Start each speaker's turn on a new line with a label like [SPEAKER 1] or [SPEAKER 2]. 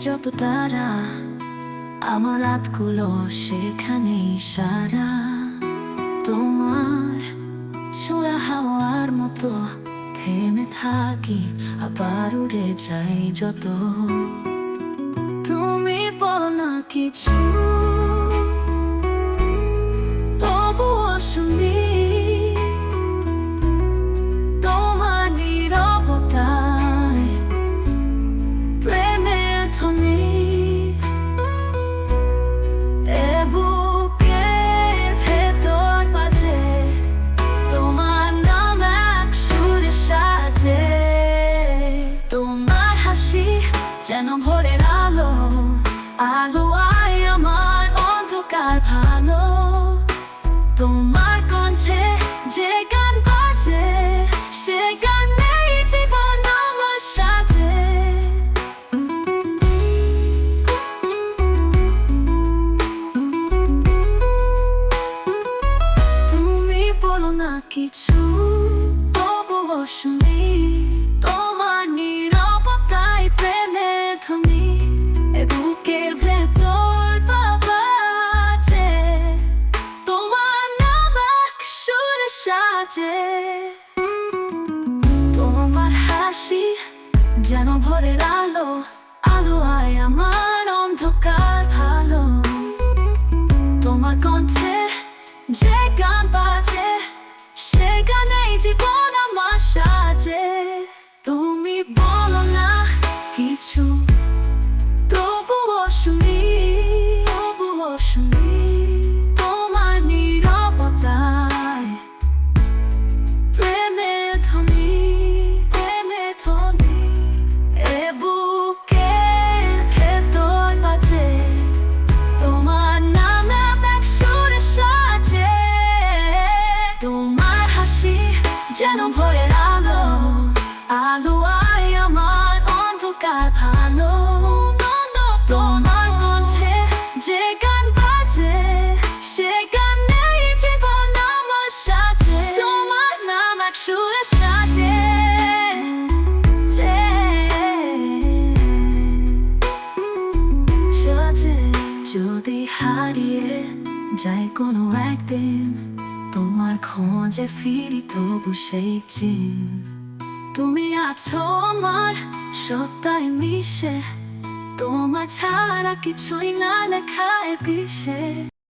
[SPEAKER 1] যত তারা আমার রাতগুলো সেখানে সারা। তোমার ছোঁয়া হাওয়ার মতো থেমে থাকি, আবার উড়ে যাই যত। তুমি বলো না কিছু। কিছু তবুও শুনি তোমার নীরবতায় প্রেমে ধনি, এ বুকের ভেতর বাবাজে তোমার নাম এক সাজে। তোমার হাসি যেন ভোরের আলো আলো আয় আমার সুরে সাজে সাজে। যদি হারিয়ে যাই কোনো একদিন, তোমার খোঁজে ফিরি তবু সেই চিন। তুমি আছো আমার সত্তায় মিশে। তোমার ছাড়া কিছুই না লেখায় দিশে।